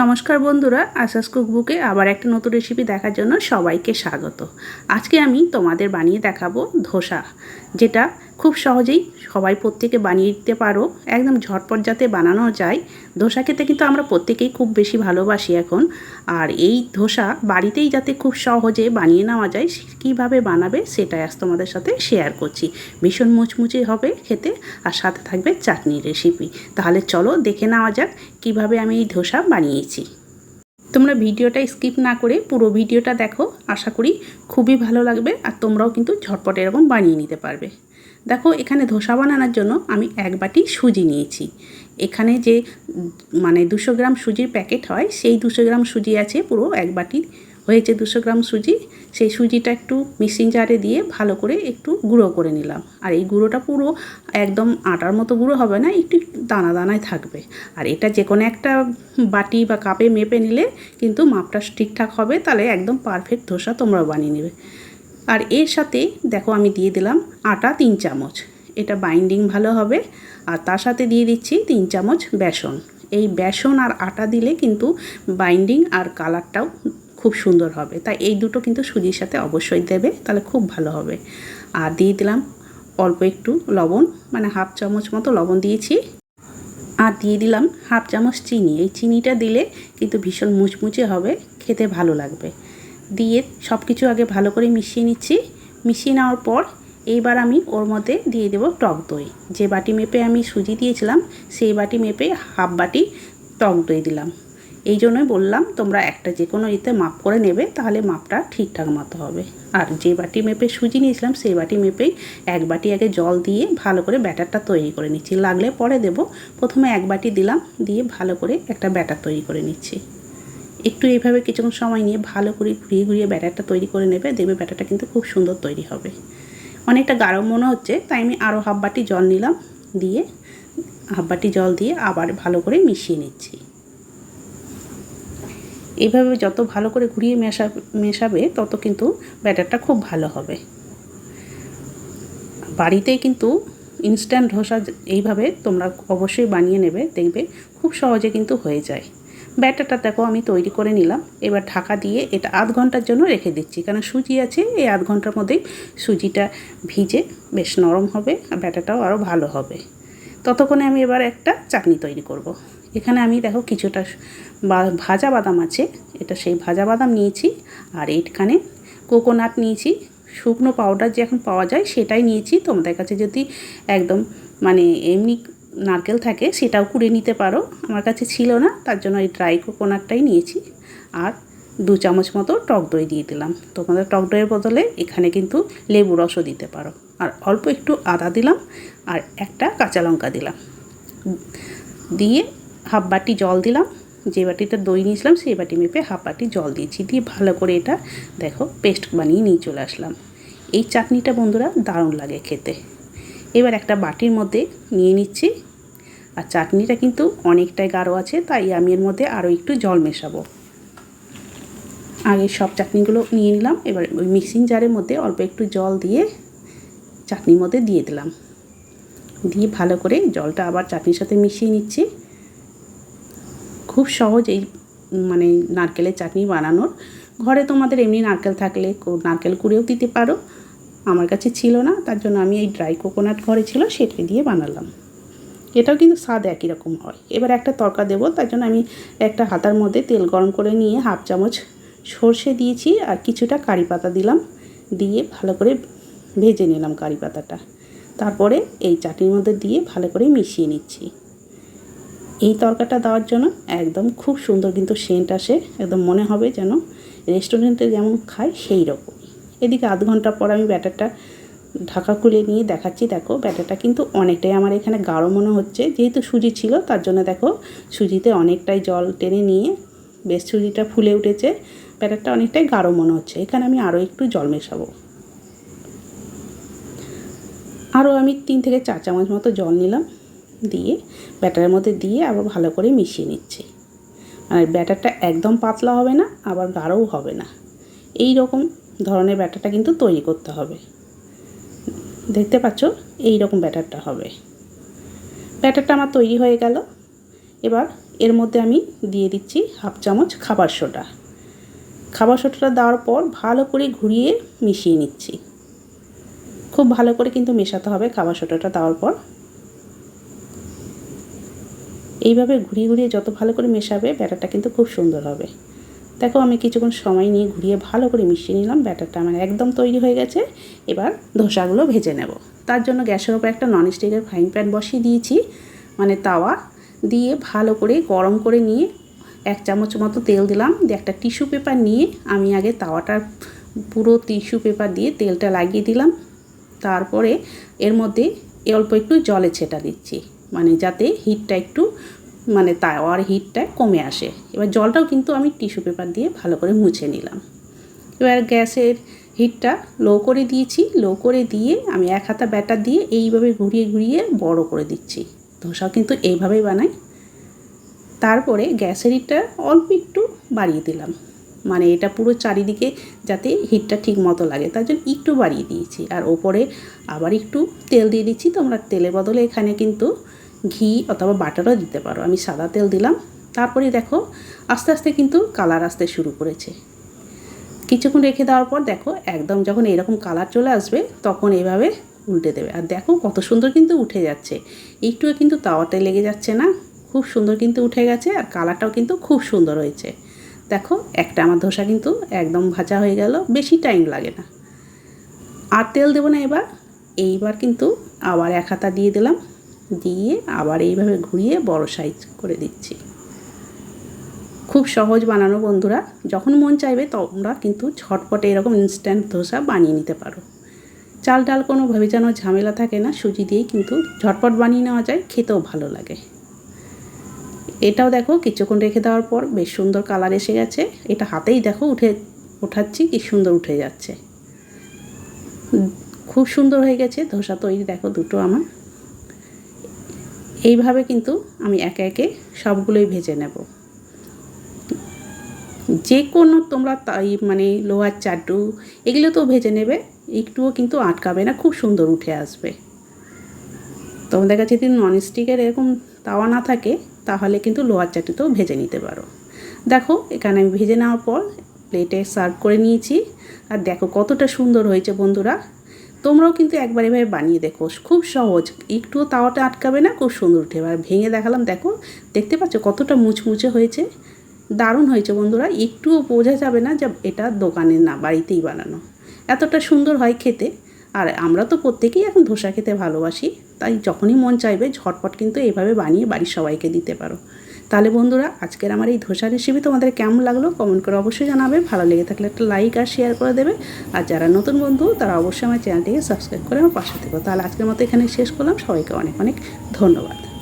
নমস্কার বন্ধুরা, আশাস কুকবুকে আবার একটা নতুন রেসিপি দেখার জন্য সবাইকে স্বাগত। আজকে আমি তোমাদের বানিয়ে দেখাবো ধোসা, যেটা খুব সহজেই সবাই প্রত্যেকে বানিয়ে দিতে পারো। একদম ঝটপট যাতে বানানো যায়। ধোসা খেতে কিন্তু আমরা প্রত্যেকেই খুব বেশি ভালোবাসি এখন। আর এই ধোসা বাড়িতেই যাতে খুব সহজে বানিয়ে নেওয়া যায় কীভাবে বানাবে সেটাই আজ তোমাদের সাথে শেয়ার করছি। ভীষণ মুচমুচে হবে খেতে আর সাথে থাকবে চাটনির রেসিপি তাহলে চলো দেখে নেওয়া যাক কীভাবে আমি এই ধোসা বানিয়েছি। তোমরা ভিডিওটা স্কিপ না করে পুরো ভিডিওটা দেখো। আশা করি খুবই ভালো লাগবে আর তোমরাও কিন্তু ঝটপট এরকম বানিয়ে নিতে পারবে। দেখো, এখানে ধোসা বানানোর জন্য আমি এক বাটি সুজি নিয়েছি। এখানে যে মানে দুশো গ্রাম সুজির প্যাকেট হয়, সেই দুশো গ্রাম সুজি আছে, পুরো এক বাটি হয়েছে দুশো গ্রাম সুজি। সেই সুজিটা একটু মিক্সিং জারে দিয়ে ভালো করে একটু গুঁড়ো করে নিলাম। আর এই গুঁড়োটা পুরো একদম আটার মতো গুঁড়ো হবে না, একটু দানা দানায় থাকবে। আর এটা যে কোনো একটা বাটি বা কাপে মেপে নিলে কিন্তু মাপটা ঠিকঠাক হবে, তাহলে একদম পারফেক্ট ধোসা তোমরা বানিয়ে নেবে। আর এর সাথে দেখো আমি দিয়ে দিলাম আটা তিন চামচ। এটা বাইন্ডিং ভালো হবে। আর তার সাথে দিয়ে দিচ্ছি তিন চামচ বেসন। এই বেসন আর আটা দিলে কিন্তু বাইন্ডিং আর কালারটাও খুব সুন্দর হবে। তাই এই দুটো কিন্তু সুজির সাথে অবশ্যই দেবে, তাহলে খুব ভালো হবে। আর দিয়ে দিলাম অল্প একটু লবণ মানে হাফ চামচ মতো লবণ দিয়েছি। আর দিয়ে দিলাম হাফ চামচ চিনি। এই চিনিটা দিলে কিন্তু ভীষণ মুচমুচে হবে, খেতে ভালো লাগবে। দিয়ে সব কিছু আগে ভালো করে মিশিয়ে নিচ্ছি। মিশিয়ে নেওয়ার পর এইবার আমি ওর মধ্যে দিয়ে দেবো টক দই। যে বাটি মেপে আমি সুজি দিয়েছিলাম, সেই বাটি মেপে হাফ বাটি টক দই দিলাম। এই জন্যই বললাম, তোমরা একটা যে কোনো ইতে মাপ করে নেবে, তাহলে মাপটা ঠিকঠাক মতো হবে। আর যে বাটি মেপে সুজি নিয়েছিলাম, সেই বাটি মেপেই এক বাটি আগে জল দিয়ে ভালো করে ব্যাটারটা তৈরি করে নিচ্ছি। লাগলে পরে দেব। প্রথমে এক বাটি দিলাম, দিয়ে ভালো করে একটা ব্যাটার তৈরি করে নিচ্ছি। একটু এইভাবে কিছুক্ষণ সময় নিয়ে ভালো করে ঘুরিয়ে ঘুরিয়ে ব্যাটারটা তৈরি করে নেবে, দেখবে ব্যাটারটা কিন্তু খুব সুন্দর তৈরি হবে। অনেকটা গাঢ় মনে হচ্ছে, তাই আমি আরও হাফ বাটি জল নিলাম, দিয়ে হাফ বাটি জল দিয়ে আবার ভালো করে মিশিয়ে নিচ্ছি। এইভাবে যত ভালো করে ঘুরিয়ে মেশা, মেশাবে, তত কিন্তু ব্যাটারটা খুব ভালো হবে। বাড়িতে কিন্তু ইনস্ট্যান্ট ধোসা এইভাবে তোমরা অবশ্যই বানিয়ে নেবে, দেখবে খুব সহজে কিন্তু হয়ে যায়। ব্যাটারটা দেখো আমি তৈরি করে নিলাম। এবার ঢাকা দিয়ে এটা আধ ঘণ্টার জন্য রেখে দিচ্ছি। কারণ সুজি আছে, এই আধ ঘণ্টার মধ্যেই সুজিটা ভিজে বেশ নরম হবে আর ব্যাটারটাও আরও ভালো হবে। ততক্ষণে আমি এবার একটা চাটনি তৈরি করব। এখানে আমি দেখো কিছুটা ভাজা বাদাম আছে, এটা সেই ভাজা বাদাম নিয়েছি আর এইখানে কোকোনাট নিয়েছি। শুকনো পাউডার যে এখন পাওয়া যায় সেটাই নিয়েছি। তোমাদের কাছে যদি একদম মানে এমনি নারকেল থাকে, সেটাও কুড়ে নিতে পারো। আমার কাছে ছিল না, তার জন্য এই ড্রাই কোকোনাটটাই নিয়েছি। আর দু চামচ মতো টক দই দিয়ে দিলাম। তোমাদের টক দইয়ের বদলে এখানে কিন্তু লেবু রসও দিতে পারো। আর অল্প একটু আদা দিলাম, আর একটা কাঁচা লঙ্কা দিলাম। দিয়ে হাফ বাটি জল দিলাম। যে বাটিটা দই নিয়েছিলাম, সেই বাটি মেপে হাফ বাটি জল দিয়েছি। দিয়ে ভালো করে এটা, দেখো, পেস্ট বানিয়ে নিয়ে চলে আসলাম। এই চাটনিটা বন্ধুরা দারুণ লাগে খেতে। এবার একটা বাটির মধ্যে নিয়ে নিচ্ছি। আর চাটনিটা কিন্তু অনেকটাই গাঢ় আছে, তাই আমি এর মধ্যে আরও একটু জল মেশাবো। আগে সব চাটনিগুলো নিয়ে নিলাম, এবার ওই মিক্সিং জারের মধ্যে অল্প একটু জল দিয়ে চাটনির মধ্যে দিয়ে দিলাম। দিয়ে ভালো করে জলটা আবার চাটনির সাথে মিশিয়ে নিচ্ছি। খুব সহজ এই মানে নারকেলের চাটনি বানানোর। ঘরে তোমাদের এমনি নারকেল থাকলে নারকেল কুড়েও দিতে পারো। আমার কাছে ছিল না, তার জন্য আমি এই ড্রাই কোকোনাট ঘরে ছিল সেটাই দিয়ে বানালাম। এটাও কিন্তু স্বাদ একই রকম হয়। এবার একটা তরকা দেবো, তার জন্য আমি একটা হাতার মধ্যে তেল গরম করে নিয়ে হাফ চামচ সর্ষে দিয়েছি আর কিছুটা কারি পাতা দিলাম, দিয়ে ভালো করে ভেজে নিলাম কারি পাতাটা। তারপরে এই চাটনির মধ্যে দিয়ে ভালো করে মিশিয়ে নিচ্ছি। এই তরকাটা দেওয়ার জন্য একদম খুব সুন্দর কিন্তু সেন্ট আসে, একদম মনে হবে যেন রেস্টুরেন্টে যেমন খায় সেই রকমই এদিকে আধ ঘণ্টা পর আমি ব্যাটারটা ঢাকা খুলে নিয়ে দেখাচ্ছি, দেখো ব্যাটারটা কিন্তু অনেকটাই আমার এখানে গাঢ় মনে হচ্ছে। যেহেতু সুজি ছিল, তার জন্য দেখো সুজিতে অনেকটাই জল টেনে নিয়ে বেশ সুজিটা ফুলে উঠেছে। ব্যাটারটা অনেকটাই গাঢ় মনে হচ্ছে। এখানে আমি আরও একটু জল মেশাবো। আরও আমি তিন থেকে চার চামচ মতো জল নিলাম দিয়ে ব্যাটারের মধ্যে দিয়ে আবার ভালো করে মিশিয়ে নিচ্ছি। আর ব্যাটারটা একদম পাতলা হবে না, আবার গাঢ়ও হবে না। এই রকম ধরনের ব্যাটারটা কিন্তু তৈরি করতে হবে। দেখতে পাচ্ছ এই রকম ব্যাটারটা হবে। ব্যাটারটা আমার তৈরি হয়ে গেল। এবার এর মধ্যে আমি দিয়ে দিচ্ছি হাফ চামচ খাবার সোডা। খাবার সোডাটা দেওয়ার পর ভালো করে ঘুরিয়ে মিশিয়ে নিচ্ছি। খুব ভালো করে কিন্তু মেশাতে হবে খাবার সোডাটা দেওয়ার পর। এইভাবে ঘুরিয়ে ঘুরিয়ে যত ভালো করে মেশাবে, ব্যাটারটা কিন্তু খুব সুন্দর হবে। দেখো আমি কিছুক্ষণ সময় নিয়ে ঘুরিয়ে ভালো করে মিশিয়ে নিলাম, ব্যাটারটা আমার একদম তৈরি হয়ে গেছে। এবার ধোসাগুলো ভেজে নেব। তার জন্য গ্যাসের ওপর একটা ননস্টিকের ফ্রাইং প্যান বসিয়ে দিয়েছি মানে তাওয়া দিয়ে ভালো করে গরম করে নিয়ে এক চামচ মতো তেল দিলাম। দিয়ে একটা টিস্যু পেপার নিয়ে আমি আগে তাওয়াটার পুরো টিস্যু পেপার দিয়ে তেলটা লাগিয়ে দিলাম। তারপরে এর মধ্যে অল্প একটু জলে ছেটা দিচ্ছি মানে যাতে হিটটা একটু মানে তাওয়ার হিটটা কমে আসে। এবার জলটাও কিন্তু আমি টিস্যু পেপার দিয়ে ভালো করে মুছে নিলাম। এবার গ্যাসের হিটটা লো করে দিয়েছি। লো করে দিয়ে আমি এক হাতা ব্যাটার দিয়ে এইভাবে ঘুরিয়ে ঘুরিয়ে বড় করে দিচ্ছি। ধোসাও কিন্তু এইভাবেই বানাই। তারপরে গ্যাসের হিটটা অল্প একটু বাড়িয়ে দিলাম। মানে এটা পুরো চারিদিকে যাতে হিটটা ঠিক মতো লাগে, তার জন্য একটু বাড়িয়ে দিয়েছি। আর ওপরে আবার একটু তেল দিয়ে দিচ্ছি। তোমরা তেলের বদলে এখানে কিন্তু ঘি অথবা বাটারও দিতে পারো। আমি সাদা তেল দিলাম। তারপরে দেখো, আস্তে আস্তে কিন্তু কালার আসতে শুরু করেছে। কিছুক্ষণ রেখে দেওয়ার পর দেখো, একদম যখন এরকম কালার চলে আসবে, তখন এভাবে উল্টে দেবে। আর দেখো, কত সুন্দর কিন্তু উঠে যাচ্ছে। একটুও কিন্তু তাওয়াতে লেগে যাচ্ছে না। খুব সুন্দর কিন্তু উঠে গেছে আর কালারটাও কিন্তু খুব সুন্দর হয়েছে। দেখো, একটা আমার ধোসা কিন্তু একদম ভাজা হয়ে গেল, বেশি টাইম লাগে না। আর তেল দেবো না এবার। এইবার কিন্তু আবার এক হাতা দিয়ে দিলাম। দিয়ে আবার এইভাবে ঘুরিয়ে বড় সাইজ করে দিচ্ছি। খুব সহজ বানানো বন্ধুরা, যখন মন চাইবে তোমরা কিন্তু ঝটপটে এরকম ইনস্ট্যান্ট ধোসা বানিয়ে নিতে পারো। চাল ডাল কোনো যেন ঝামেলা থাকে না, সুজি দিয়েই কিন্তু ঝটপট বানিয়ে নেওয়া যায়, খেতেও ভালো লাগে। এটাও দেখো, কিছুক্ষণ রেখে দেওয়ার পর বেশ সুন্দর কালার এসে গেছে। এটা হাতেই দেখো উঠে, ওঠাচ্ছি কি সুন্দর উঠে যাচ্ছে। খুব সুন্দর হয়ে গেছে ধোসা তৈরি, দেখো দুটো আমার। এইভাবে কিন্তু আমি একে একে সবগুলোই ভেজে নেব। যে কোনো তোমরা তাই মানে লোহার চাটু এগুলো তো ভেজে নেবে, একটুও কিন্তু আটকাবে না, খুব সুন্দর উঠে আসবে। তোমাদের কাছে যদি ননস্টিকের এরকম তাওয়া না থাকে, তাহলে কিন্তু লোহার চাটুতেও ভেজে নিতে পারো। দেখো, এখানে আমি ভেজে নেওয়ার পর প্লেটে সার্ভ করে নিয়েছি। আর দেখো কতটা সুন্দর হয়েছে বন্ধুরা। তোমরাও কিন্তু একবার এভাবে বানিয়ে দেখো। খুব সহজ। একটুও তাওয়াটা আটকাবে না, খুব সুন্দর উঠে। এবার ভেঙে দেখালাম, দেখো, দেখতে পাচ্ছ কতটা মুচমুচে হয়েছে? দারুণ হয়েছে বন্ধুরা। একটুও বোঝা যাবে না যে এটা দোকানে না, বাড়িতেই বানানো। এতটা সুন্দর হয় খেতে। আর আমরা তো প্রত্যেকেই এখন ধোসা খেতে ভালোবাসি। তাই যখনই মন চাইবে, ঝটপট কিন্তু এইভাবে বানিয়ে বাড়ির সবাইকে দিতে পারো। তাহলে বন্ধুরা, আজকের আমার এই ধোসা রেসিপি তোমাদের কেমন লাগল কমেন্ট করে অবশ্যই জানাবে। ভালো লেগে থাকলে একটা লাইক আর শেয়ার করে দেবে। আর যারা নতুন বন্ধু, তারা অবশ্যই আমার চ্যানেলটিকে সাবস্ক্রাইব করে আমার পাশে থেকো। তাহলে আজকের মতো এখানে শেষ করলাম। সবাইকে অনেক অনেক ধন্যবাদ।